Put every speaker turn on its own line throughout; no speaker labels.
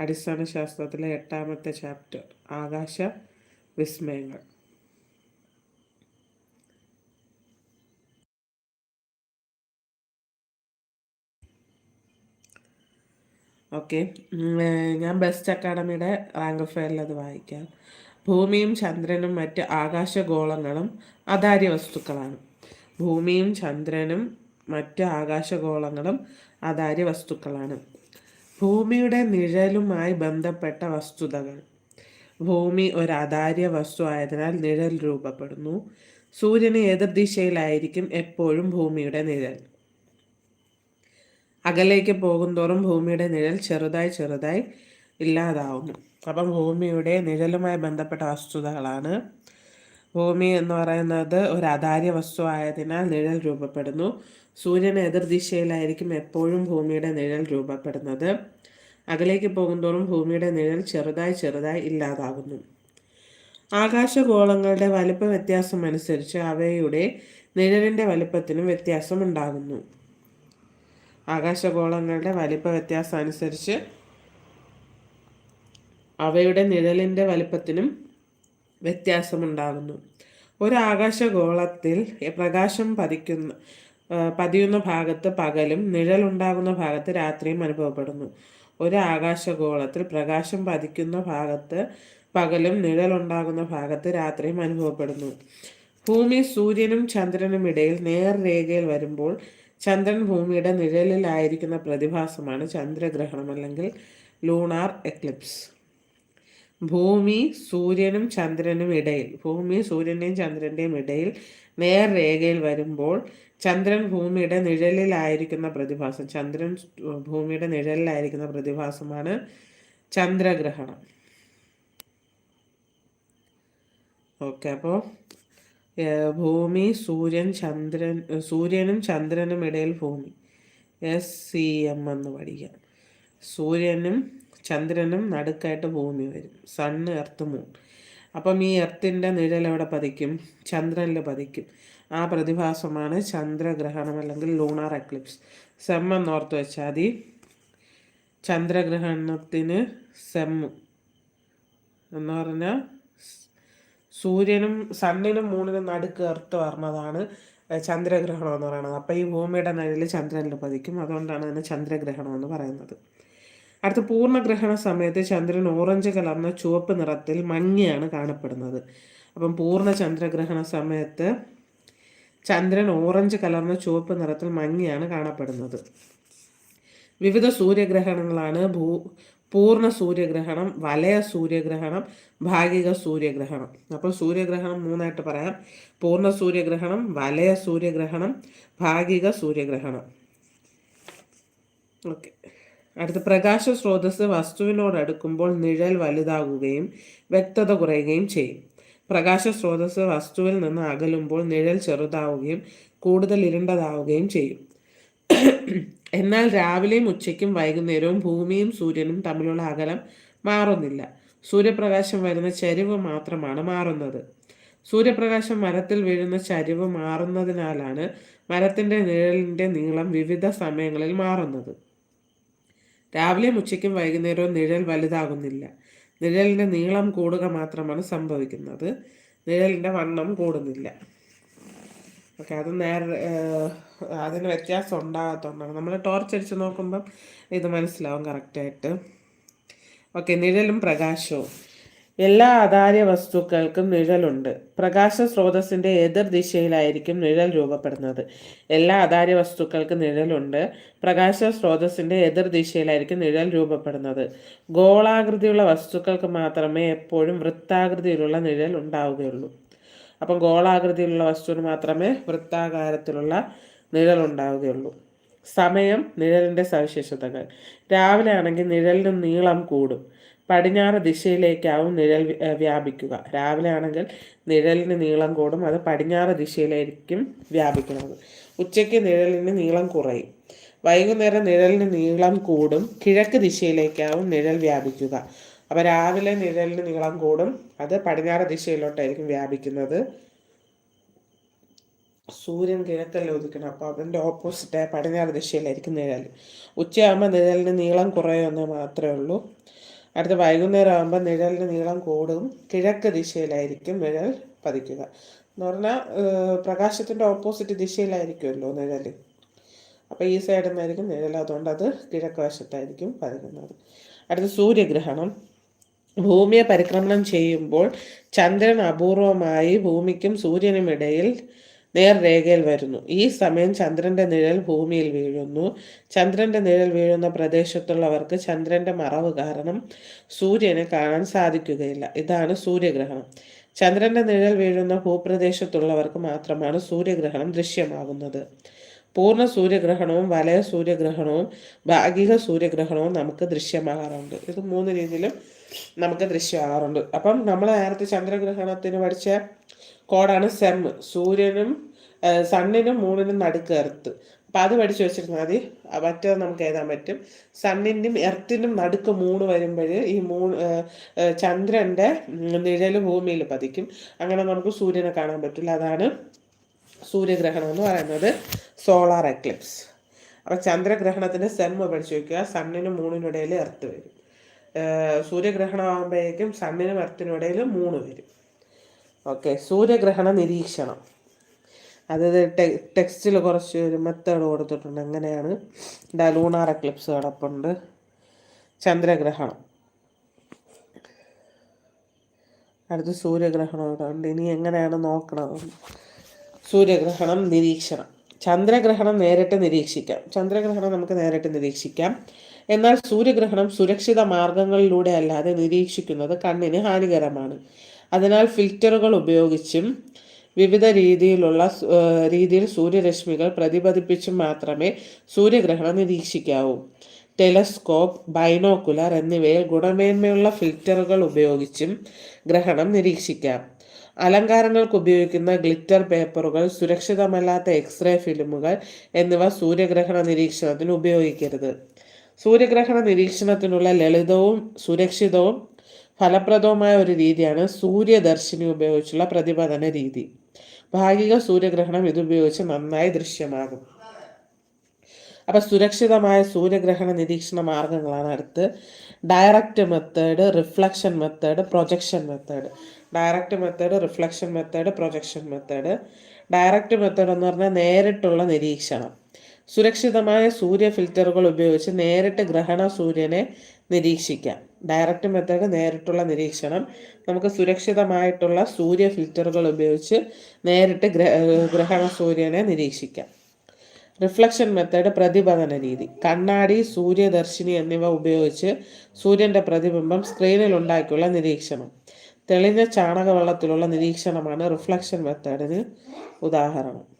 അടിസ്ഥാന ശാസ്ത്രത്തിലെ എട്ടാമത്തെ ചാപ്റ്റർ ആകാശ വിസ്മയങ്ങൾ. ഓക്കെ ഞാൻ ബെസ്റ്റ് അക്കാഡമിയുടെ റാങ്ക് ഫയറിൽ അത് വായിക്കാം. ഭൂമിയും ചന്ദ്രനും മറ്റ് ആകാശഗോളങ്ങളും അതാര്യ വസ്തുക്കളാണ്. ഭൂമിയും ചന്ദ്രനും മറ്റ് ആകാശഗോളങ്ങളും അതാര്യ വസ്തുക്കളാണ്. ഭൂമിയുടെ നിഴലുമായി ബന്ധപ്പെട്ട വസ്തുതകൾ. ഭൂമി ഒരു അതാര്യ വസ്തു ആയതിനാൽ നിഴൽ രൂപപ്പെടുന്നു. സൂര്യന് എതിർദിശയിലായിരിക്കും എപ്പോഴും ഭൂമിയുടെ നിഴൽ. അകലേക്ക് പോകുന്തോറും ഭൂമിയുടെ നിഴൽ ചെറുതായി ചെറുതായി ഇല്ലാതാവുന്നു. അപ്പം ഭൂമിയുടെ നിഴലുമായി ബന്ധപ്പെട്ട വസ്തുതകളാണ്. ഭൂമി എന്ന് പറയുന്നത് ഒരു അതാര്യ വസ്തു ആയതിനാൽ നിഴൽ രൂപപ്പെടുന്നു. സൂര്യന് എതിർദിശയിലായിരിക്കും എപ്പോഴും ഭൂമിയുടെ നിഴൽ രൂപപ്പെടുന്നത്. അകലേക്ക് പോകുന്തോറും ഭൂമിയുടെ നിഴൽ ചെറുതായി ചെറുതായി ഇല്ലാതാകുന്നു. ആകാശഗോളങ്ങളുടെ വലിപ്പ വ്യത്യാസം അനുസരിച്ച് അവയുടെ നിഴലിന്റെ വലിപ്പത്തിനും വ്യത്യാസമുണ്ടാകുന്നു. ആകാശഗോളങ്ങളുടെ വലിപ്പ വ്യത്യാസം അനുസരിച്ച് അവയുടെ നിഴലിന്റെ വലിപ്പത്തിനും വ്യത്യാസമുണ്ടാകുന്നു. ഒരു ആകാശഗോളത്തിൽ പ്രകാശം പതിക്കുന്ന പതിയുന്ന ഭാഗത്ത് പകലും നിഴലുണ്ടാകുന്ന ഭാഗത്ത് രാത്രിയും അനുഭവപ്പെടുന്നു. ഒരു ആകാശഗോളത്തിൽ പ്രകാശം പതിക്കുന്ന ഭാഗത്ത് പകലും നിഴലുണ്ടാകുന്ന ഭാഗത്ത് രാത്രിയും അനുഭവപ്പെടുന്നു. ഭൂമി സൂര്യനും ചന്ദ്രനും ഇടയിൽ നേർരേഖയിൽ വരുമ്പോൾ ചന്ദ്രൻ ഭൂമിയുടെ നിഴലിലായിരിക്കുന്ന പ്രതിഭാസമാണ് ചന്ദ്രഗ്രഹണം അല്ലെങ്കിൽ ലൂണാർ എക്ലിപ്സ്. ഭൂമി സൂര്യനും ചന്ദ്രനും ഇടയിൽ ഭൂമി സൂര്യന്റെയും ചന്ദ്രന്റെയും ഇടയിൽ നേർരേഖയിൽ വരുമ്പോൾ ചന്ദ്രൻ ഭൂമിയുടെ നിഴലിലായിരിക്കുന്ന പ്രതിഭാസം. ചന്ദ്രൻ ഭൂമിയുടെ നിഴലിലായിരിക്കുന്ന പ്രതിഭാസമാണ് ചന്ദ്രഗ്രഹണം. ഓക്കെ അപ്പോൾ ഭൂമി സൂര്യൻ ചന്ദ്രൻ സൂര്യനും ചന്ദ്രനും ഇടയിൽ ഭൂമി. എസ് സി എം എന്ന് പഠിക്കാം. സൂര്യനും ചന്ദ്രനും നടുക്കായിട്ട് ഭൂമി വരും. സണ്ണ് എർത്ത് മൂൺ അപ്പം ഈ എർത്തിന്റെ നിഴൽ എവിടെ പതിക്കും? ചന്ദ്രനിൽ പതിക്കും. ആ പ്രതിഭാസമാണ് ചന്ദ്രഗ്രഹണം അല്ലെങ്കിൽ ലൂണാർ എക്ലിപ്സ് സെമ്മെന്ന് എന്നോർത്ത് വെച്ചാൽ മതി. ചന്ദ്രഗ്രഹണത്തിന് സെമ്മ് എന്ന് പറഞ്ഞാൽ സൂര്യനും സണ്ണിനും മൂണിനും നടുക്ക് എർത്ത് പറഞ്ഞതാണ് ചന്ദ്രഗ്രഹണം എന്ന് പറയുന്നത്. അപ്പോൾ ഈ ഭൂമിയുടെ നിഴലിൽ ചന്ദ്രനിൽ പതിക്കും. അതുകൊണ്ടാണ് അതിന് ചന്ദ്രഗ്രഹണം എന്ന് പറയുന്നത്. അടുത്ത പൂർണഗ്രഹണ സമയത്ത് ചന്ദ്രൻ ഓറഞ്ച് കലർന്ന ചുവപ്പ് നിറത്തിൽ മങ്ങിയാണ് കാണപ്പെടുന്നത്. അപ്പം പൂർണ ചന്ദ്രഗ്രഹണ സമയത്ത് ചന്ദ്രൻ ഓറഞ്ച് കലർന്ന ചുവപ്പ് നിറത്തിൽ മങ്ങിയാണ് കാണപ്പെടുന്നത്. വിവിധ സൂര്യഗ്രഹണങ്ങളാണ് ഭൂ പൂർണ സൂര്യഗ്രഹണം വലയ സൂര്യഗ്രഹണം ഭാഗിക സൂര്യഗ്രഹണം. അപ്പോൾ സൂര്യഗ്രഹണം മൂന്നായിട്ട് പറയാം. പൂർണ സൂര്യഗ്രഹണം വലയ സൂര്യഗ്രഹണം ഭാഗിക സൂര്യഗ്രഹണം. ഓക്കെ. അടുത്ത പ്രകാശ സ്രോതസ് വസ്തുവിനോട് അടുക്കുമ്പോൾ നിഴൽ വലുതാകുകയും വ്യക്തത കുറയുകയും ചെയ്യും. പ്രകാശ സ്രോതസ് വസ്തുവിൽ നിന്ന് അകലുമ്പോൾ നിഴൽ ചെറുതാവുകയും കൂടുതൽ ഇരുണ്ടതാവുകയും ചെയ്യും. എന്നാൽ രാവിലെയും ഉച്ചയ്ക്കും വൈകുന്നേരവും ഭൂമിയും സൂര്യനും തമ്മിലുള്ള അകലം മാറുന്നില്ല. സൂര്യപ്രകാശം വരുന്ന ചരിവ് മാത്രമാണ് മാറുന്നത്. സൂര്യപ്രകാശം മരത്തിൽ വീഴുന്ന ചരിവ് മാറുന്നതിനാലാണ് മരത്തിന്റെ നിഴലിന്റെ നീളം വിവിധ സമയങ്ങളിൽ മാറുന്നത്. രാവിലെയും ഉച്ചയ്ക്കും വൈകുന്നേരവും നിഴൽ വലുതാകുന്നില്ല. നിഴലിന്റെ നീളം കൂടുക മാത്രമാണ് സംഭവിക്കുന്നത്. നിഴലിന്റെ വണ്ണം കൂടുന്നില്ല. ഓക്കെ അത് നേരെ അതിന് വ്യത്യാസം ഉണ്ടാകാത്തതുകൊണ്ടാണ് നമ്മൾ ടോർച്ച് അടിച്ച് നോക്കുമ്പം ഇത് മനസ്സിലാവും കറക്റ്റായിട്ട്. ഓക്കെ നിഴലും പ്രകാശവും. എല്ലാ ആധാര്യ വസ്തുക്കൾക്കും നിഴലുണ്ട്. പ്രകാശ സ്രോതസ്സിന്റെ എതിർ ദിശയിലായിരിക്കും നിഴൽ രൂപപ്പെടുന്നത്. എല്ലാ ആധാര്യ വസ്തുക്കൾക്കും നിഴലുണ്ട്. പ്രകാശ സ്രോതസ്സിന്റെ എതിർ ദിശയിലായിരിക്കും നിഴൽ രൂപപ്പെടുന്നത്. ഗോളാകൃതിയുള്ള വസ്തുക്കൾക്ക് മാത്രമേ എപ്പോഴും വൃത്താകൃതിയിലുള്ള നിഴൽ ഉണ്ടാവുകയുള്ളൂ. അപ്പം ഗോളാകൃതിയിലുള്ള വസ്തുവിന് മാത്രമേ വൃത്താകാരത്തിലുള്ള നിഴൽ ഉണ്ടാവുകയുള്ളൂ. സമയം നിഴലിന്റെ സവിശേഷതകൾ. രാവിലെ ആണെങ്കിൽ നിഴലിന് നീളം കൂടും. പടിഞ്ഞാറ് ദിശയിലേക്കാവും നിഴൽ വ്യാപിക്കുക. രാവിലെ ആണെങ്കിൽ നിഴലിന് നീളം കൂടും. അത് പടിഞ്ഞാറ് ദിശയിലായിരിക്കും വ്യാപിക്കുന്നത് ഉച്ചയ്ക്ക് നിഴലിന് നീളം കുറയും. വൈകുന്നേരം നിഴലിന് നീളം കൂടും. കിഴക്ക് ദിശയിലേക്കാവും നിഴൽ വ്യാപിക്കുക. അപ്പോൾ രാവിലെ നിഴലിന് നീളം കൂടും. അത് പടിഞ്ഞാറ് ദിശയിലോട്ടായിരിക്കും വ്യാപിക്കുന്നത്. സൂര്യൻ കിഴക്കല്ലേ ഉദിക്കണം. അപ്പോൾ അതിന്റെ ഓപ്പോസിറ്റായ പടിഞ്ഞാറ് ദിശയിലായിരിക്കും നിഴൽ. ഉച്ചയാകുമ്പോൾ നിഴലിന് നീളം കുറയുമെന്ന് മാത്രമേ ഉള്ളൂ. അടുത്ത വൈകുന്നേരം ആകുമ്പോൾ നിഴലിന് നീളം കൂടും. കിഴക്ക് ദിശയിലായിരിക്കും നിഴൽ പതിക്കുക. എന്ന് പറഞ്ഞാൽ പ്രകാശത്തിന്റെ ഓപ്പോസിറ്റ് ദിശയിലായിരിക്കുമല്ലോ നിഴൽ അപ്പോൾ ഈ സൈഡിൽ നിന്നായിരിക്കും നിഴൽ. അതുകൊണ്ട് അത് കിഴക്ക് വശത്തായിരിക്കും പതിക്കുന്നത്. അടുത്ത സൂര്യഗ്രഹണം. ഭൂമിയെ പരിക്രമണം ചെയ്യുമ്പോൾ ചന്ദ്രൻ അപൂർവമായി ഭൂമിക്കും സൂര്യനും ഇടയിൽ നേർരേഖയിൽ വരുന്നു. ഈ സമയം ചന്ദ്രന്റെ നിഴൽ ഭൂമിയിൽ വീഴുന്നു. ചന്ദ്രന്റെ നിഴൽ വീഴുന്ന പ്രദേശത്തുള്ളവർക്ക് ചന്ദ്രന്റെ മറവ് കാരണം സൂര്യനെ കാണാൻ സാധിക്കുകയില്ല. ഇതാണ് സൂര്യഗ്രഹണം. ചന്ദ്രന്റെ നിഴൽ വീഴുന്ന ഭൂപ്രദേശത്തുള്ളവർക്ക് മാത്രമാണ് സൂര്യഗ്രഹണം ദൃശ്യമാകുന്നത്. പൂർണ സൂര്യഗ്രഹണവും വലയ സൂര്യഗ്രഹണവും ഭാഗിക സൂര്യഗ്രഹണവും നമുക്ക് ദൃശ്യമാകാറുണ്ട്. ഇത് മൂന്ന് രീതിയിലും നമുക്ക് ദൃശ്യമാകാറുണ്ട്. അപ്പം നമ്മൾ നേരത്തെ ചന്ദ്രഗ്രഹണത്തിന് പഠിച്ച കോഡാണ് സെം. സൂര്യനും സണ്ണിനും മൂണിനും നടുക്ക് എർത്ത്. അപ്പം അത് പഠിച്ചു വെച്ചിരുന്നാൽ മതി. മറ്റേത് നമുക്ക് എഴുതാൻ പറ്റും. സണ്ണിന്റെയും എർത്തിനും നടുക്ക് മൂണ് വരുമ്പോൾ ഈ മൂൺ ചന്ദ്രന്റെ നിഴൽ ഭൂമിയിൽ പതിക്കും. അങ്ങനെ നമുക്ക് സൂര്യനെ കാണാൻ പറ്റില്ല. അതാണ് സൂര്യഗ്രഹണം എന്ന് പറയുന്നത്. Solar eclipse. അപ്പം ചന്ദ്രഗ്രഹണത്തിന്റെ സെമ്മ പഠിച്ചു വയ്ക്കുക സണ്ണിനും മൂണിനും ഇടയിൽ എർത്ത് വരും. സൂര്യഗ്രഹണം ആകുമ്പോഴേക്കും സണ്ണിനും എർത്തിനും ഇടയിൽ മൂണ് വരും. ഓക്കെ സൂര്യഗ്രഹണ നിരീക്ഷണം. ടെ ടെക്സ്റ്റിൽ കുറച്ച് ഒരു മെത്തേഡ് കൊടുത്തിട്ടുണ്ട്. എങ്ങനെയാണ് ഡലൂണാർ ലൂണാർ എക്ലിപ്സ് കിടപ്പുണ്ട് ചന്ദ്രഗ്രഹണം. അടുത്ത് സൂര്യഗ്രഹണം ഉണ്ട്. ഇനി എങ്ങനെയാണ് നോക്കണത്? സൂര്യഗ്രഹണം നിരീക്ഷണം. ചന്ദ്രഗ്രഹണം നേരിട്ട് നിരീക്ഷിക്കാം. ചന്ദ്രഗ്രഹണം നമുക്ക് നേരിട്ട് നിരീക്ഷിക്കാം. എന്നാൽ സൂര്യഗ്രഹണം സുരക്ഷിത മാർഗങ്ങളിലൂടെ അല്ലാതെ നിരീക്ഷിക്കുന്നത് കണ്ണിന് ഹാനികരമാണ്. അതിനാൽ ഫിൽറ്ററുകൾ ഉപയോഗിച്ചും വിവിധ രീതിയിലുള്ള രീതിയിൽ സൂര്യരശ്മികൾ പ്രതിപതിപ്പിച്ചും മാത്രമേ സൂര്യഗ്രഹണം നിരീക്ഷിക്കാവൂ. ടെലസ്കോപ്പ് ബൈനോക്കുലർ എന്നിവയിൽ ഗുണമേന്മയുള്ള ഫിൽറ്ററുകൾ ഉപയോഗിച്ചും ഗ്രഹണം നിരീക്ഷിക്കാം. അലങ്കാരങ്ങൾക്ക് ഉപയോഗിക്കുന്ന ഗ്ലിറ്റർ പേപ്പറുകൾ സുരക്ഷിതമല്ലാത്ത എക്സ്റേ ഫിലിമുകൾ എന്നിവ സൂര്യഗ്രഹണ നിരീക്ഷണത്തിന് ഉപയോഗിക്കരുത്. സൂര്യഗ്രഹണ നിരീക്ഷണത്തിനുള്ള ലളിതവും സുരക്ഷിതവും ഫലപ്രദവുമായ ഒരു രീതിയാണ് സൂര്യദർശിനി ഉപയോഗിച്ചുള്ള പ്രതിപതന രീതി. ഭാഗിക സൂര്യഗ്രഹണം ഇതുപയോഗിച്ച് നന്നായി ദൃശ്യമാകും. അപ്പം സുരക്ഷിതമായ സൂര്യഗ്രഹണ നിരീക്ഷണ മാർഗങ്ങളാണ് അടുത്ത്. Direct method reflection method projection method direct method reflection method projection method direct method എന്ന് പറഞ്ഞാൽ നേരിട്ടുള്ള നിരീക്ഷണം. സുരക്ഷിതമായ സൂര്യ ഫിൽറ്ററുകൾ ഉപയോഗിച്ച് നേരിട്ട് ഗ്രഹണ സൂര്യനെ നിരീക്ഷിക്കാം. ഡയറക്റ്റ് മെത്തേഡ് നേരിട്ടുള്ള നിരീക്ഷണം. നമുക്ക് സുരക്ഷിതമായിട്ടുള്ള സൂര്യ ഫിൽറ്ററുകൾ ഉപയോഗിച്ച് നേരിട്ട് ഗ്രഹണ സൂര്യനെ നിരീക്ഷിക്കാം. റിഫ്ലക്ഷൻ മെത്തേഡ് പ്രതിപതന രീതി. കണ്ണാടി സൂര്യദർശിനി എന്നിവ ഉപയോഗിച്ച് സൂര്യന്റെ പ്രതിബിംബം സ്ക്രീനിൽ ഉണ്ടാക്കിയുള്ള നിരീക്ഷണം. തെളിഞ്ഞ ചാണകവെള്ളത്തിലുള്ള നിരീക്ഷണമാണ് റിഫ്ലക്ഷൻ മെത്തേഡിന് ഉദാഹരണം.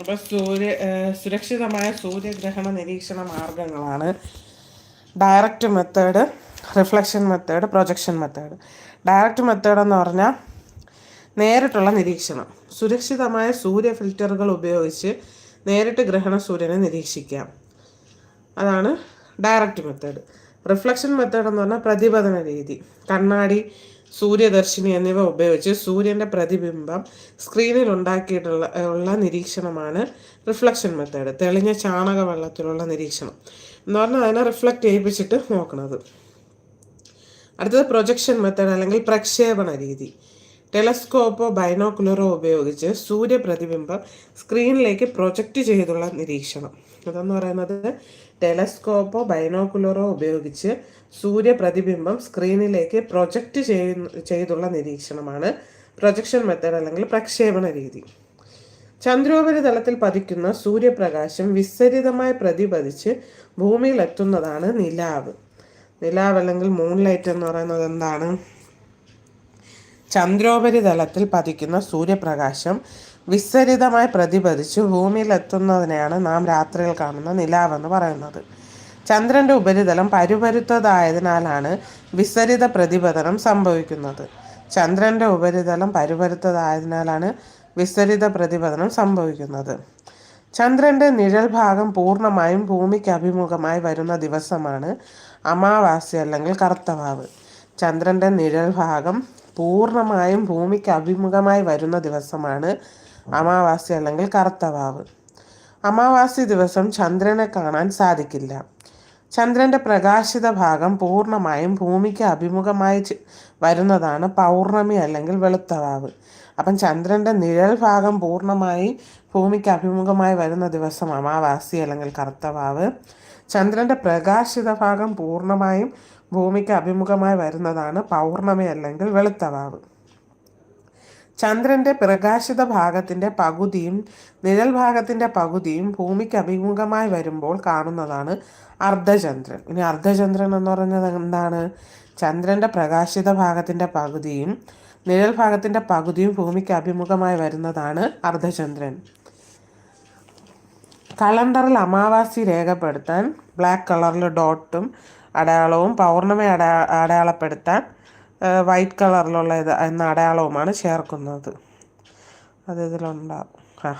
അപ്പോൾ സൂര്യ സുരക്ഷിതമായ സൂര്യഗ്രഹണ നിരീക്ഷണ മാർഗങ്ങളാണ്. Direct method reflection method projection method direct method എന്ന് പറഞ്ഞാൽ നേരിട്ടുള്ള നിരീക്ഷണം. സുരക്ഷിതമായ സൂര്യ ഫിൽറ്ററുകൾ ഉപയോഗിച്ച് നേരിട്ട് ഗ്രഹണ സൂര്യനെ നിരീക്ഷിക്കാം. അതാണ് ഡയറക്റ്റ് മെത്തേഡ് റിഫ്ലക്ഷൻ മെത്തേഡ് എന്ന് പറഞ്ഞാൽ പ്രതിപതന രീതി. കണ്ണാടി സൂര്യദർശിനി എന്നിവ ഉപയോഗിച്ച് സൂര്യന്റെ പ്രതിബിംബം സ്ക്രീനിൽ ഉണ്ടാക്കിയിട്ടുള്ള ഉള്ള നിരീക്ഷണമാണ് റിഫ്ലക്ഷൻ മെത്തേഡ് തെളിഞ്ഞ ചാണക വെള്ളത്തിലുള്ള നിരീക്ഷണം എന്ന് പറഞ്ഞാൽ അതിനെ റിഫ്ലക്റ്റ് ചെയ്യിപ്പിച്ചിട്ട് നോക്കുന്നത് അടുത്തത് പ്രൊജക്ഷൻ മെത്തേഡ് അല്ലെങ്കിൽ പ്രക്ഷേപണ രീതി. ടെലസ്കോപ്പോ ബൈനോക്കുലറോ ഉപയോഗിച്ച് സൂര്യപ്രതിബിംബം സ്ക്രീനിലേക്ക് പ്രൊജക്റ്റ് ചെയ്തുള്ള നിരീക്ഷണം. അതെന്ന് പറയുന്നത് ടെലസ്കോപ്പോ ബൈനോക്കുലറോ ഉപയോഗിച്ച് സൂര്യപ്രതിബിംബം സ്ക്രീനിലേക്ക് പ്രൊജക്റ്റ് ചെയ്തുള്ള നിരീക്ഷണമാണ്. പ്രൊജക്ഷൻ മെത്തേഡ് അല്ലെങ്കിൽ പ്രക്ഷേപണ രീതി. ചന്ദ്രോപരിതലത്തിൽ പതിക്കുന്ന സൂര്യപ്രകാശം വിസ്തരിതമായി പ്രതിപതിച്ച് ഭൂമിയിൽ എത്തുന്നതാണ് നിലാവ്. നിലാവ് അല്ലെങ്കിൽ മൂൺ ലൈറ്റ് എന്ന് പറയുന്നത് എന്താണ്? ചന്ദ്രോപരിതലത്തിൽ പതിക്കുന്ന സൂര്യപ്രകാശം വിസ്തരിതമായി പ്രതിപതിച്ച് ഭൂമിയിൽ എത്തുന്നതിനെയാണ് നാം രാത്രിയിൽ കാണുന്ന നിലാവെന്ന് പറയുന്നത്. ചന്ദ്രന്റെ ഉപരിതലം പരുപരുത്തതായതിനാലാണ് വിസ്തരിത പ്രതിപതനം സംഭവിക്കുന്നത്. ചന്ദ്രന്റെ ഉപരിതലം പരുപരുത്തതായതിനാലാണ് വിസ്തരിത പ്രതിപതനം സംഭവിക്കുന്നത്. ചന്ദ്രന്റെ നിഴൽ ഭാഗം പൂർണമായും ഭൂമിക്ക് അഭിമുഖമായി വരുന്ന ദിവസമാണ് അമാവാസ്യ അല്ലെങ്കിൽ കർത്തവാവ്. ചന്ദ്രന്റെ നിഴൽ ഭാഗം പൂർണമായും ഭൂമിക്ക് അഭിമുഖമായി വരുന്ന ദിവസമാണ് അമാവാസ്യ അല്ലെങ്കിൽ കറുത്തവാവ് അമാവാസി ദിവസം ചന്ദ്രനെ കാണാൻ സാധിക്കില്ല. ചന്ദ്രന്റെ പ്രകാശിത ഭാഗം പൂർണമായും ഭൂമിക്ക് അഭിമുഖമായി വരുന്നതാണ് പൗർണമി അല്ലെങ്കിൽ വെളുത്തവാവ് അപ്പം ചന്ദ്രന്റെ നിഴൽ ഭാഗം പൂർണമായി ഭൂമിക്ക് അഭിമുഖമായി വരുന്ന ദിവസം അമാവാസി അല്ലെങ്കിൽ കറുത്തവാവ് ചന്ദ്രന്റെ പ്രകാശിത ഭാഗം പൂർണമായും ഭൂമിക്ക് അഭിമുഖമായി വരുന്നതാണ് പൗർണമി അല്ലെങ്കിൽ വെളുത്തവാവ് ചന്ദ്രന്റെ പ്രകാശിത ഭാഗത്തിന്റെ പകുതിയും നിഴൽ ഭാഗത്തിന്റെ പകുതിയും ഭൂമിക്ക് അഭിമുഖമായി വരുമ്പോൾ കാണുന്നതാണ് അർദ്ധചന്ദ്രൻ. ഇനി അർദ്ധചന്ദ്രൻ എന്ന് പറയുന്നത് എന്താണ്? ചന്ദ്രന്റെ പ്രകാശിത ഭാഗത്തിന്റെ പകുതിയും നിഴൽ ഭാഗത്തിന്റെ പകുതിയും ഭൂമിക്ക് അഭിമുഖമായി വരുന്നതാണ് അർദ്ധചന്ദ്രൻ. കലണ്ടറിൽ അമാവാസി രേഖപ്പെടുത്താൻ ബ്ലാക്ക് കളറിൽ ഡോട്ടും അടയാളവും പൗർണമി അടയാ അടയാളപ്പെടുത്താൻ വൈറ്റ് കളറിലുള്ള ഇത് എന്ന അടയാളവുമാണ് ചേർക്കുന്നത്. അത് ഇതിലുണ്ടാവും ആ.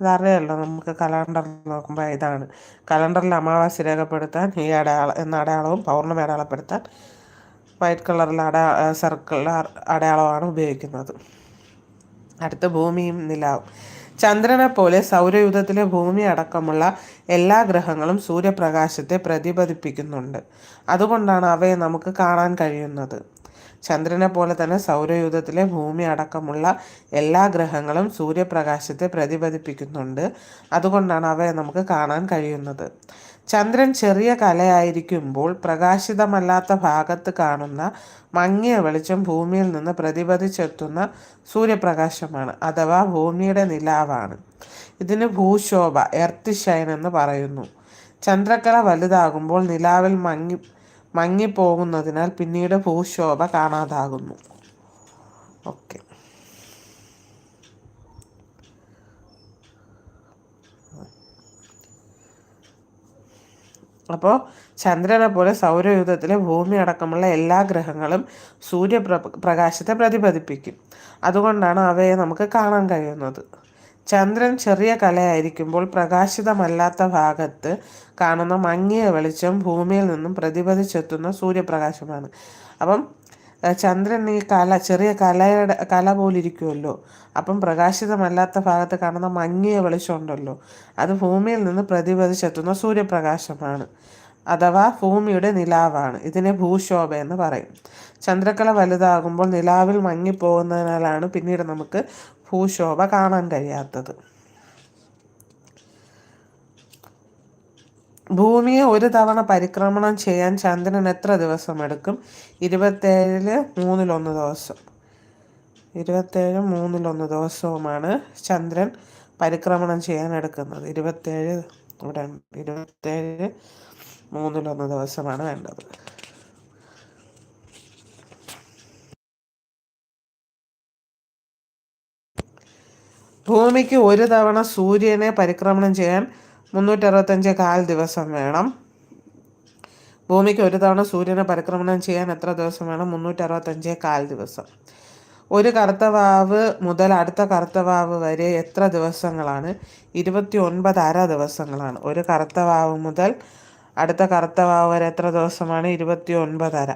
ഇതറിയാമല്ലോ നമുക്ക് കലണ്ടറിൽ നോക്കുമ്പോൾ ഇതാണ്. കലണ്ടറിൽ അമാവാസി രേഖപ്പെടുത്താൻ ഈ അടയാളം എന്ന അടയാളവും പൗർണമി അടയാളപ്പെടുത്താൻ വൈറ്റ് കളറിൽ അടയാ സർക്കിൾ അടയാളമാണ് ഉപയോഗിക്കുന്നത്. അടുത്ത ഭൂമിയും നിലാവും. ചന്ദ്രനെ പോലെ സൗരയുധത്തിലെ ഭൂമി അടക്കമുള്ള എല്ലാ ഗ്രഹങ്ങളും സൂര്യപ്രകാശത്തെ പ്രതിഫലിപ്പിക്കുന്നുണ്ട് അതുകൊണ്ടാണ് അവയെ നമുക്ക് കാണാൻ കഴിയുന്നത്. ചന്ദ്രനെ പോലെ തന്നെ സൗരയൂഥത്തിലെ ഭൂമി അടക്കമുള്ള എല്ലാ ഗ്രഹങ്ങളും സൂര്യപ്രകാശത്തെ പ്രതിഫലിപ്പിക്കുന്നുണ്ട് അതുകൊണ്ടാണ് അവയെ നമുക്ക് കാണാൻ കഴിയുന്നത്. ചന്ദ്രൻ ചെറിയ കലയായിരിക്കുമ്പോൾ പ്രകാശിതമല്ലാത്ത ഭാഗത്ത് കാണുന്ന മങ്ങിയ വെളിച്ചം ഭൂമിയിൽ നിന്ന് പ്രതിപതിച്ചെത്തുന്ന സൂര്യപ്രകാശമാണ് അഥവാ ഭൂമിയുടെ നിലാവാണ്. ഇതിന് ഭൂശോഭ എർത്ത് ഷൈൻ എന്ന് പറയുന്നു. ചന്ദ്രക്കല വലുതാകുമ്പോൾ നിലാവിൽ മങ്ങി മങ്ങിപ്പോകുന്നതിനാൽ പിന്നീട് ഭൂശോഭ കാണാതാകുന്നു. ഓക്കെ. അപ്പോൾ ചന്ദ്രനെ പോലെ സൗരയൂഥത്തിലെ ഭൂമി അടക്കമുള്ള എല്ലാ ഗ്രഹങ്ങളും സൂര്യപ്ര പ്രകാശത്തെ പ്രതിഫലിപ്പിക്കും. അതുകൊണ്ടാണ് അവയെ നമുക്ക് കാണാൻ കഴിയുന്നത്. ചന്ദ്രൻ ചെറിയ കലയായിരിക്കുമ്പോൾ പ്രകാശിതമല്ലാത്ത ഭാഗത്ത് കാണുന്ന മങ്ങിയ വെളിച്ചം ഭൂമിയിൽ നിന്നും പ്രതിപതിച്ചെത്തുന്ന സൂര്യപ്രകാശമാണ്. അപ്പം ചന്ദ്രൻ ഈ കല ചെറിയ കലയുടെ കല പോലിരിക്കുമല്ലോ അപ്പം പ്രകാശിതമല്ലാത്ത ഭാഗത്ത് കാണുന്ന മങ്ങിയ വെളിച്ചമുണ്ടല്ലോ. അത് ഭൂമിയിൽ നിന്ന് പ്രതിപതിച്ചെത്തുന്ന സൂര്യപ്രകാശമാണ്. അഥവാ ഭൂമിയുടെ നിലാവാണ്. ഇതിനെ ഭൂശോഭ എന്ന് പറയും. ചന്ദ്രക്കല വലുതാകുമ്പോൾ നിലാവിൽ മങ്ങിപ്പോകുന്നതിനാലാണ് പിന്നീട് നമുക്ക് ഭൂശോഭ കാണാൻ കഴിയാത്തത്. ഭൂമിയെ ഒരു തവണ പരിക്രമണം ചെയ്യാൻ ചന്ദ്രൻ എത്ര ദിവസം എടുക്കും? ഇരുപത്തേഴിൽ മൂന്നിലൊന്ന് ദിവസം. ഇരുപത്തേഴ് മൂന്നിലൊന്ന് ദിവസവുമാണ് ചന്ദ്രൻ പരിക്രമണം ചെയ്യാൻ എടുക്കുന്നത്. ഇരുപത്തേഴ് ഇവിടെ ഇരുപത്തേഴ് മൂന്നിലൊന്ന് ദിവസമാണ് വേണ്ടത്. ഭൂമിക്ക് ഒരു തവണ സൂര്യനെ പരിക്രമണം ചെയ്യാൻ മുന്നൂറ്ററുപത്തഞ്ച് കാൽ ദിവസം വേണം. ഭൂമിക്ക് ഒരു തവണ സൂര്യനെ പരിക്രമണം ചെയ്യാൻ എത്ര ദിവസം വേണം? മുന്നൂറ്ററുപത്തഞ്ച് കാൽ ദിവസം. ഒരു കറുത്തവാവ് മുതൽ അടുത്ത കറുത്തവാവ് വരെ എത്ര ദിവസങ്ങളാണ്? ഇരുപത്തി ഒൻപത് അര ദിവസങ്ങളാണ്. ഒരു കറുത്തവാവ് മുതൽ അടുത്ത കറുത്തവാവ് വരെ എത്ര ദിവസമാണ്? ഇരുപത്തി ഒൻപത് അര.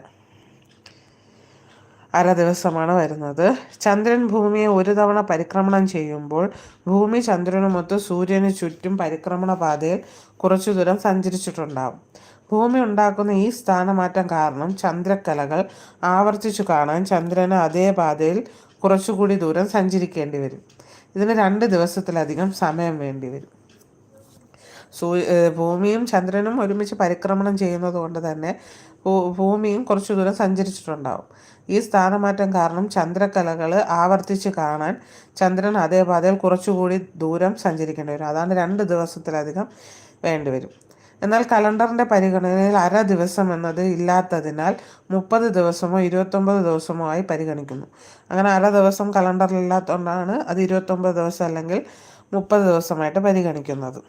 അര ദിവസമാണ് വരുന്നത്. ചന്ദ്രൻ ഭൂമിയെ ഒരു തവണ പരിക്രമണം ചെയ്യുമ്പോൾ ഭൂമി ചന്ദ്രനുമൊത്ത് സൂര്യന് ചുറ്റും പരിക്രമണ പാതയിൽ കുറച്ചു ദൂരം സഞ്ചരിച്ചിട്ടുണ്ടാവും. ഭൂമി ഉണ്ടാക്കുന്ന ഈ സ്ഥാനമാറ്റം കാരണം ചന്ദ്രക്കലകൾ ആവർത്തിച്ചു കാണാൻ ചന്ദ്രന് അതേ പാതയിൽ കുറച്ചുകൂടി ദൂരം സഞ്ചരിക്കേണ്ടി വരും. ഇതിന് രണ്ട് ദിവസത്തിലധികം സമയം വേണ്ടി വരും. സൂ ഭൂമിയും ചന്ദ്രനും ഒരുമിച്ച് പരിക്രമണം ചെയ്യുന്നത് കൊണ്ട് തന്നെ ഭൂമിയും കുറച്ചു ദൂരം സഞ്ചരിച്ചിട്ടുണ്ടാവും. ഈ സ്ഥാനമാറ്റം കാരണം ചന്ദ്രക്കലകൾ ആവർത്തിച്ച് കാണാൻ ചന്ദ്രൻ അതേ പാതയിൽ കുറച്ചുകൂടി ദൂരം സഞ്ചരിക്കേണ്ടി വരും. അതാണ് രണ്ട് ദിവസത്തിലധികം വേണ്ടിവരും എന്നാൽ കലണ്ടറിന്റെ പരിഗണനയിൽ അര ദിവസം എന്നത് ഇല്ലാത്തതിനാൽ മുപ്പത് ദിവസമോ ഇരുപത്തൊമ്പത് ദിവസമോ ആയി പരിഗണിക്കുന്നു. അങ്ങനെ അര ദിവസം കലണ്ടറിൽ ഇല്ലാത്തതുകൊണ്ടാണ് അത് ഇരുപത്തൊമ്പത് ദിവസം അല്ലെങ്കിൽ മുപ്പത് ദിവസമായിട്ട് പരിഗണിക്കുന്നത്.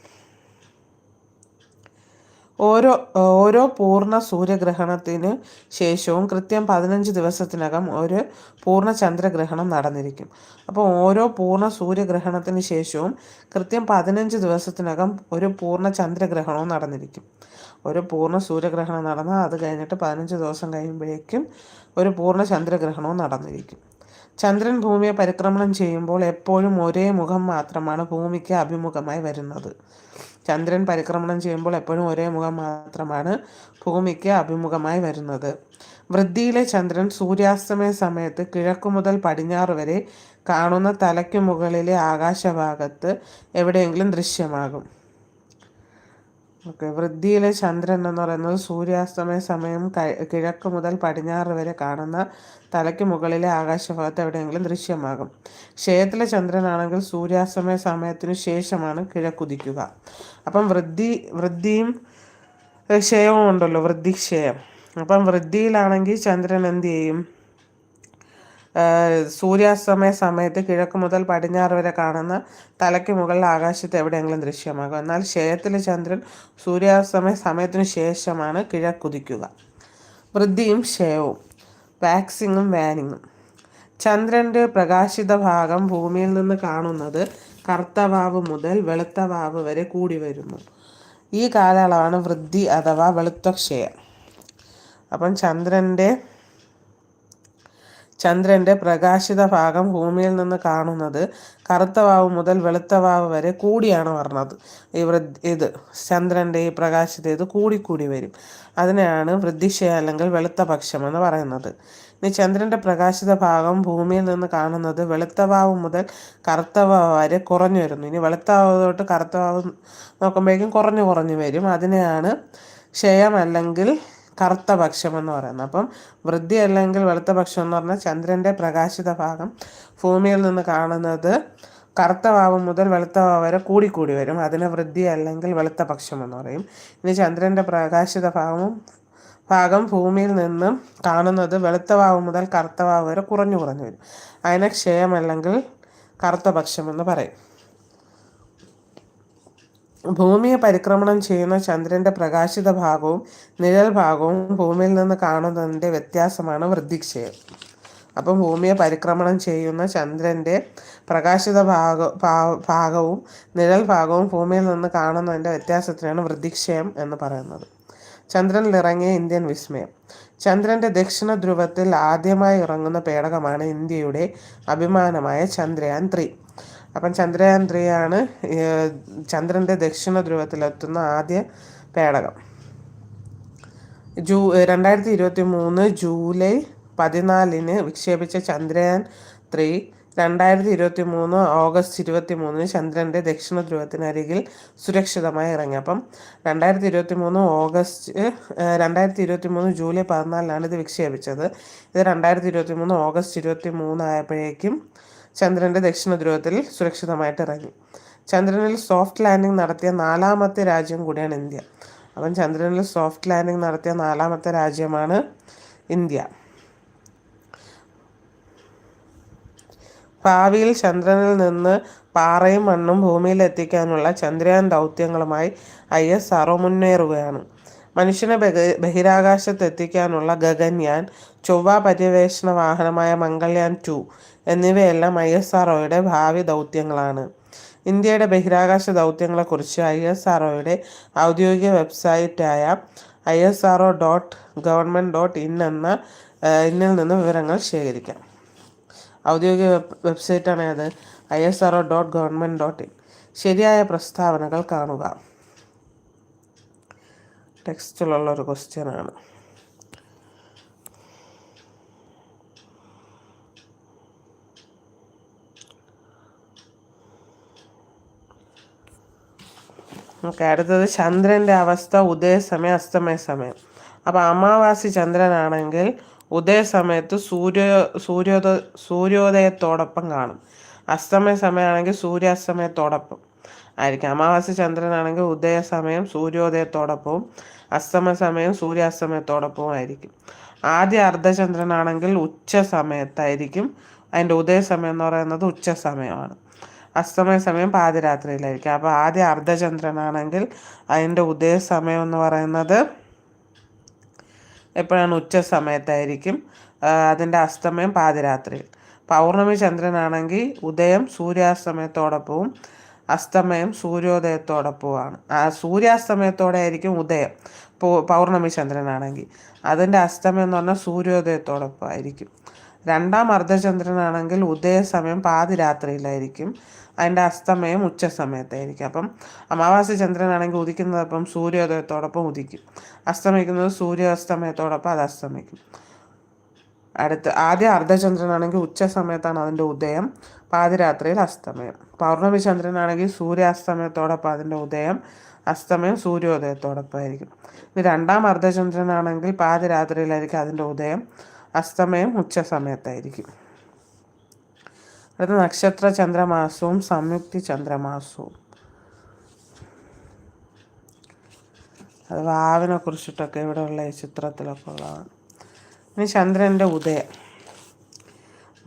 ഓരോ ഓരോ പൂർണ സൂര്യഗ്രഹണത്തിന് ശേഷവും കൃത്യം പതിനഞ്ച് ദിവസത്തിനകം ഒരു പൂർണ ചന്ദ്രഗ്രഹണം നടന്നിരിക്കും. അപ്പോൾ ഓരോ പൂർണ സൂര്യഗ്രഹണത്തിന് ശേഷവും കൃത്യം പതിനഞ്ച് ദിവസത്തിനകം ഒരു പൂർണ ചന്ദ്രഗ്രഹണവും നടന്നിരിക്കും. ഒരു പൂർണ സൂര്യഗ്രഹണം നടന്നാൽ അത് കഴിഞ്ഞിട്ട് പതിനഞ്ച് ദിവസം കഴിയുമ്പോഴേക്കും ഒരു പൂർണ ചന്ദ്രഗ്രഹണവും നടന്നിരിക്കും. ചന്ദ്രൻ ഭൂമിയെ പരിക്രമണം ചെയ്യുമ്പോൾ എപ്പോഴും ഒരേ മുഖം മാത്രമാണ് ഭൂമിക്ക് അഭിമുഖമായി വരുന്നത്. ചന്ദ്രൻ പരിക്രമണം ചെയ്യുമ്പോൾ എപ്പോഴും ഒരേ മുഖം മാത്രമാണ് ഭൂമിക്ക് അഭിമുഖമായി വരുന്നത്. വൃദ്ധിയിലെ ചന്ദ്രൻ സൂര്യാസ്തമയ സമയത്ത് കിഴക്കു മുതൽ പടിഞ്ഞാറ് വരെ കാണുന്ന തലയ്ക്ക് മുകളിലെ ആകാശഭാഗത്ത് എവിടെയെങ്കിലും ദൃശ്യമാകും. ഓക്കെ വൃദ്ധിയിലെ ചന്ദ്രൻ എന്ന് പറയുന്നത് സൂര്യാസ്തമയ സമയം കിഴക്ക് മുതൽ പടിഞ്ഞാറ് വരെ കാണുന്ന തലയ്ക്ക് മുകളിലെ ആകാശഭാഗത്ത് എവിടെയെങ്കിലും ദൃശ്യമാകും. ക്ഷയത്തിലെ ചന്ദ്രനാണെങ്കിൽ സൂര്യാസ്തമയ സമയത്തിനു ശേഷമാണ് കിഴക്കുദിക്കുക. അപ്പം വൃദ്ധി വൃദ്ധിയും ക്ഷയവും ഉണ്ടല്ലോ വൃദ്ധിക്ഷയം അപ്പം വൃദ്ധിയിലാണെങ്കിൽ ചന്ദ്രൻ എന്ത് ചെയ്യും? സൂര്യാസ്തമയ സമയത്ത് കിഴക്ക് മുതൽ പടിഞ്ഞാറ് വരെ കാണുന്ന തലയ്ക്ക് മുകളിൽ ആകാശത്ത് എവിടെയെങ്കിലും ദൃശ്യമാകും. എന്നാൽ ക്ഷയത്തിലെ ചന്ദ്രൻ സൂര്യാസ്തമയ സമയത്തിനു ശേഷമാണ് കിഴക്കുതിക്കുക വൃദ്ധിയും ക്ഷയവും വാക്സിങ്ങും വാനിങ്ങും. ചന്ദ്രന്റെ പ്രകാശിത ഭാഗം ഭൂമിയിൽ നിന്ന് കാണുന്നത് കറുത്തവാവ് മുതൽ വെളുത്തവാവ് വരെ കൂടി വരുന്നു. ഈ കാലയളവാണ് വൃദ്ധി അഥവാ വെളുത്തക്ഷയം അപ്പം ചന്ദ്രന്റെ ചന്ദ്രന്റെ പ്രകാശിത ഭാഗം ഭൂമിയിൽ നിന്ന് കാണുന്നത് കറുത്ത വാവ് മുതൽ വെളുത്ത വാവ് വരെ കൂടിയാണ് പറഞ്ഞത്. ഈ വൃ ഇത് ചന്ദ്രന്റെ ഈ പ്രകാശിത ഇത് കൂടിക്കൂടി വരും. അതിനെയാണ് വൃദ്ധിക്ഷയ അല്ലെങ്കിൽ വെളുത്ത പക്ഷം എന്ന് പറയുന്നത്. ഇനി ചന്ദ്രന്റെ പ്രകാശിത ഭാഗം ഭൂമിയിൽ നിന്ന് കാണുന്നത് വെളുത്ത വാവ് മുതൽ കറുത്ത വാവ് വരെ കുറഞ്ഞു വരുന്നു. ഇനി വെളുത്ത വാവ് തൊട്ട് കറുത്ത വാവ് നോക്കുമ്പോഴേക്കും കുറഞ്ഞു കുറഞ്ഞു വരും. അതിനെയാണ് ക്ഷയം അല്ലെങ്കിൽ കറുത്ത പക്ഷം എന്ന് പറയുന്നത്. അപ്പം വൃദ്ധി അല്ലെങ്കിൽ വെളുത്ത പക്ഷം എന്ന് പറഞ്ഞാൽ ചന്ദ്രന്റെ പ്രകാശിത ഭാഗം. ഭൂമിയിൽ നിന്ന് കാണുന്നത് കറുത്ത ഭാവം മുതൽ വെളുത്ത ഭാവം വരെ കൂടിക്കൂടി വരും. അതിനെ വൃദ്ധി അല്ലെങ്കിൽ വെളുത്ത പക്ഷം എന്ന് പറയും. ഇനി ചന്ദ്രന്റെ പ്രകാശിത ഭാഗവും ഭാഗം ഭൂമിയിൽ നിന്നും കാണുന്നത് വെളുത്ത ഭാവം മുതൽ കറുത്ത ഭാവം വരെ കുറഞ്ഞു കുറഞ്ഞു വരും. അതിനെ ക്ഷയം അല്ലെങ്കിൽ കറുത്ത പക്ഷം എന്ന് പറയും. ഭൂമിയെ പരിക്രമണം ചെയ്യുന്ന ചന്ദ്രന്റെ പ്രകാശിത ഭാഗവും നിഴൽ ഭാഗവും ഭൂമിയിൽ നിന്ന് കാണുന്നതിന്റെ വ്യത്യാസമാണ് വൃദ്ധിക്ഷയം. അപ്പം ഭൂമിയെ പരിക്രമണം ചെയ്യുന്ന ചന്ദ്രന്റെ പ്രകാശിത ഭാഗ ഭാഗവും നിഴൽ ഭാഗവും ഭൂമിയിൽ നിന്ന് കാണുന്നതിന്റെ വ്യത്യാസത്തിനാണ് വൃദ്ധിക്ഷയം എന്ന് പറയുന്നത്. ചന്ദ്രനിൽ ഇറങ്ങിയ ഇന്ത്യൻ വിസ്മയം. ചന്ദ്രന്റെ ദക്ഷിണ ധ്രുവത്തിൽ ആദ്യമായി ഇറങ്ങുന്ന പേടകമാണ് ഇന്ത്യയുടെ അഭിമാനമായ ചന്ദ്രയാൻ ത്രീ. അപ്പം ചന്ദ്രയാൻ ത്രീ ആണ് ചന്ദ്രന്റെ ദക്ഷിണ ധ്രുവത്തിലെത്തുന്ന ആദ്യ പേടകം. ജൂ രണ്ടായിരത്തി ഇരുപത്തി മൂന്ന് ജൂലൈ പതിനാലിന് വിക്ഷേപിച്ച ചന്ദ്രയാൻ ത്രീ രണ്ടായിരത്തി ഇരുപത്തി മൂന്ന് ഓഗസ്റ്റ് ഇരുപത്തി മൂന്നിന് ചന്ദ്രന്റെ ദക്ഷിണ ധ്രുവത്തിനരികിൽ സുരക്ഷിതമായി ഇറങ്ങി. അപ്പം രണ്ടായിരത്തി ഇരുപത്തി മൂന്ന് ഓഗസ്റ്റ് രണ്ടായിരത്തി ഇരുപത്തി മൂന്ന് ജൂലൈ പതിനാലിനാണ് ഇത് വിക്ഷേപിച്ചത്. ഇത് രണ്ടായിരത്തി ഇരുപത്തി മൂന്ന് ഓഗസ്റ്റ് ഇരുപത്തി മൂന്നായപ്പോഴേക്കും ചന്ദ്രന്റെ ദക്ഷിണ ധ്രുവത്തിൽ സുരക്ഷിതമായിട്ട് ഇറങ്ങി. ചന്ദ്രനിൽ സോഫ്റ്റ് ലാൻഡിംഗ് നടത്തിയ നാലാമത്തെ രാജ്യം കൂടിയാണ് ഇന്ത്യ. അപ്പം ചന്ദ്രനിൽ സോഫ്റ്റ് ലാൻഡിംഗ് നടത്തിയ നാലാമത്തെ രാജ്യമാണ് ഇന്ത്യ. ഭാവിയിൽ ചന്ദ്രനിൽ നിന്ന് പാറയും മണ്ണും ഭൂമിയിൽ എത്തിക്കാനുള്ള ചന്ദ്രയാൻ ദൗത്യങ്ങളുമായി ഐ എസ് ആർഒ മുന്നേറുകയാണ് മനുഷ്യനെ ബഹിരാകാശത്ത് എത്തിക്കാനുള്ള ഗഗൻയാൻ ചൊവ്വ പര്യവേഷണ വാഹനമായ മംഗൾയാൻ ടു എന്നിവയെല്ലാം ഐ എസ് ആർഒയുടെ ഭാവി ദൗത്യങ്ങളാണ്. ഇന്ത്യയുടെ ബഹിരാകാശ ദൗത്യങ്ങളെക്കുറിച്ച് ഐ എസ് ആർഒയുടെ ഔദ്യോഗിക വെബ്സൈറ്റായ I S R dot government dot in എന്ന ഇന്നിൽ നിന്ന് വിവരങ്ങൾ ശേഖരിക്കാം. ഔദ്യോഗിക വെബ് വെബ്സൈറ്റാണ് അത് I S R dot government dot in. ശരിയായ പ്രസ്താവനകൾ കാണുക. ടെക്സ്റ്റിലുള്ള ഒരു ക്വസ്റ്റ്യനാണ്. ഓക്കെ അടുത്തത് ചന്ദ്രന്റെ അവസ്ഥ ഉദയസമയം അസ്തമയ സമയം. അപ്പോൾ അമാവാസി ചന്ദ്രനാണെങ്കിൽ ഉദയസമയത്ത് സൂര്യ സൂര്യോദ സൂര്യോദയത്തോടൊപ്പം കാണും. അസ്തമയ സമയമാണെങ്കിൽ സൂര്യാസ്തമയത്തോടൊപ്പം ആയിരിക്കും. അമാവാസി ചന്ദ്രനാണെങ്കിൽ ഉദയസമയം സൂര്യോദയത്തോടൊപ്പവും അസ്തമയ സമയം സൂര്യാസ്തമയത്തോടൊപ്പവും ആയിരിക്കും. ആദ്യ അർദ്ധചന്ദ്രനാണെങ്കിൽ ഉച്ച സമയത്തായിരിക്കും അതിന്റെ ഉദയസമയം എന്ന് പറയുന്നത് ഉച്ച സമയമാണ് അസ്തമയ സമയം പാതിരാത്രിയിലായിരിക്കും. അപ്പോൾ ആദ്യ അർദ്ധചന്ദ്രനാണെങ്കിൽ അതിന്റെ ഉദയ സമയം എന്ന് പറയുന്നത് എപ്പോഴാണ്? ഉച്ച സമയത്തായിരിക്കും. അതിന്റെ അസ്തമയം പാതിരാത്രിയിൽ. പൗർണമി ചന്ദ്രനാണെങ്കിൽ ഉദയം സൂര്യാസ്തമയത്തോടൊപ്പവും അസ്തമയം സൂര്യോദയത്തോടൊപ്പമാണ് ആ സൂര്യാസ്തമയത്തോടെ ആയിരിക്കും ഉദയം പൗർണമി ചന്ദ്രനാണെങ്കിൽ. അതിന്റെ അസ്തമയം എന്ന് പറഞ്ഞാൽ സൂര്യോദയത്തോടൊപ്പം ആയിരിക്കും രണ്ടാം അർദ്ധചന്ദ്രനാണെങ്കിൽ ഉദയ സമയം പാതിരാത്രിയിലായിരിക്കും. അതിന്റെ അസ്തമയം ഉച്ച സമയത്തായിരിക്കും അപ്പം അമാവാസി ചന്ദ്രനാണെങ്കിൽ ഉദിക്കുന്നത് അപ്പം സൂര്യോദയത്തോടൊപ്പം ഉദിക്കും. അസ്തമിക്കുന്നത് സൂര്യാസ്തമയത്തോടൊപ്പം അത് അസ്തമിക്കും. അടുത്ത് ആദ്യ അർദ്ധചന്ദ്രനാണെങ്കിൽ ഉച്ച സമയത്താണ് അതിന്റെ ഉദയം പാതിരാത്രിയിൽ അസ്തമയം. പൗർണമി ചന്ദ്രനാണെങ്കിൽ സൂര്യാസ്തമയത്തോടൊപ്പം അതിന്റെ ഉദയം അസ്തമയം സൂര്യോദയത്തോടൊപ്പം ആയിരിക്കും. ഇനി രണ്ടാം അർദ്ധചന്ദ്രനാണെങ്കിൽ പാതിരാത്രിയിലായിരിക്കും അതിന്റെ ഉദയം അസ്തമയം ഉച്ച സമയത്തായിരിക്കും അടുത്ത നക്ഷത്ര ചന്ദ്രമാസവും സംയുക്തി ചന്ദ്രമാസവും. അത് വാവിനെ കുറിച്ചിട്ടൊക്കെ ഇവിടെയുള്ള ഈ ചിത്രത്തിലൊക്കെ ഉള്ളതാണ്. ഇനി ചന്ദ്രന്റെ ഉദയം.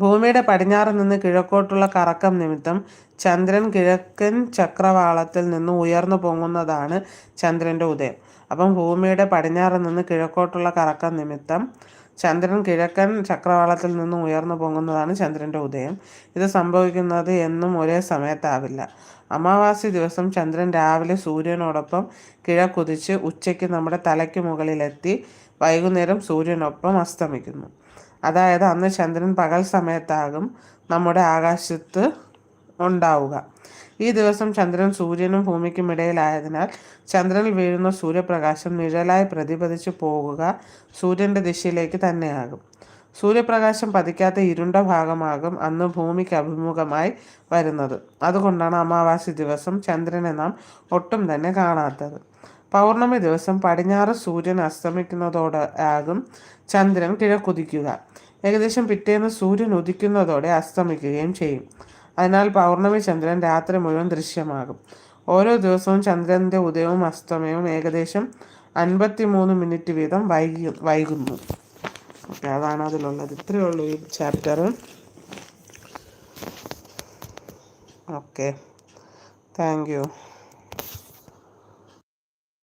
ഭൂമിയുടെ പടിഞ്ഞാറ് നിന്ന് കിഴക്കോട്ടുള്ള കറക്കം നിമിത്തം ചന്ദ്രൻ കിഴക്കൻ ചക്രവാളത്തിൽ നിന്ന് ഉയർന്നു പൊങ്ങുന്നതാണ് ചന്ദ്രന്റെ ഉദയം. അപ്പം ഭൂമിയുടെ പടിഞ്ഞാറ് നിന്ന് കിഴക്കോട്ടുള്ള കറക്കം നിമിത്തം ചന്ദ്രൻ കിഴക്കൻ ചക്രവാളത്തിൽ നിന്നും ഉയർന്നു പൊങ്ങുന്നതാണ് ചന്ദ്രന്റെ ഉദയം. ഇത് സംഭവിക്കുന്നത് എന്നും ഒരേ സമയത്താവില്ല. അമാവാസി ദിവസം ചന്ദ്രൻ രാവിലെ സൂര്യനോടൊപ്പം കിഴക്കുതിച്ച് ഉച്ചയ്ക്ക് നമ്മുടെ തലയ്ക്ക് മുകളിലെത്തി വൈകുന്നേരം സൂര്യനൊപ്പം അസ്തമിക്കുന്നു. അതായത് അന്ന് ചന്ദ്രൻ പകൽ സമയത്താകും നമ്മുടെ ആകാശത്ത് ഉണ്ടാവുക. ഈ ദിവസം ചന്ദ്രൻ സൂര്യനും ഭൂമിക്കും ഇടയിലായതിനാൽ ചന്ദ്രനിൽ വീഴുന്ന സൂര്യപ്രകാശം നിഴലായി പ്രതിപതിച്ചു പോകുക സൂര്യന്റെ ദിശയിലേക്ക് തന്നെയാകും. സൂര്യപ്രകാശം പതിക്കാത്ത ഇരുണ്ട ഭാഗമാകും അന്ന് ഭൂമിക്ക് അഭിമുഖമായി വരുന്നത്. അതുകൊണ്ടാണ് അമാവാസി ദിവസം ചന്ദ്രനെ നാം ഒട്ടും തന്നെ കാണാത്തത്. പൗർണമി ദിവസം പടിഞ്ഞാറ് സൂര്യൻ അസ്തമിക്കുന്നതോടെ ആകും ചന്ദ്രൻ കിഴക്കുതിക്കുക ഏകദേശം പിറ്റേന്ന് സൂര്യൻ ഉദിക്കുന്നതോടെ അസ്തമിക്കുകയും ചെയ്യും. അതിനാൽ പൗർണമി ചന്ദ്രൻ രാത്രി മുഴുവൻ ദൃശ്യമാകും. ഓരോ ദിവസവും ചന്ദ്രന്റെ ഉദയവും അസ്തമയവും ഏകദേശം അൻപത്തി മൂന്ന് മിനിറ്റ് വീതം വൈകി വൈകുന്നു. ഓക്കെ അതാണ് അതിലുള്ളത്. ഇത്രയേ ഉള്ളൂ ഈ ചാപ്റ്റർ ഓക്കെ. Thank you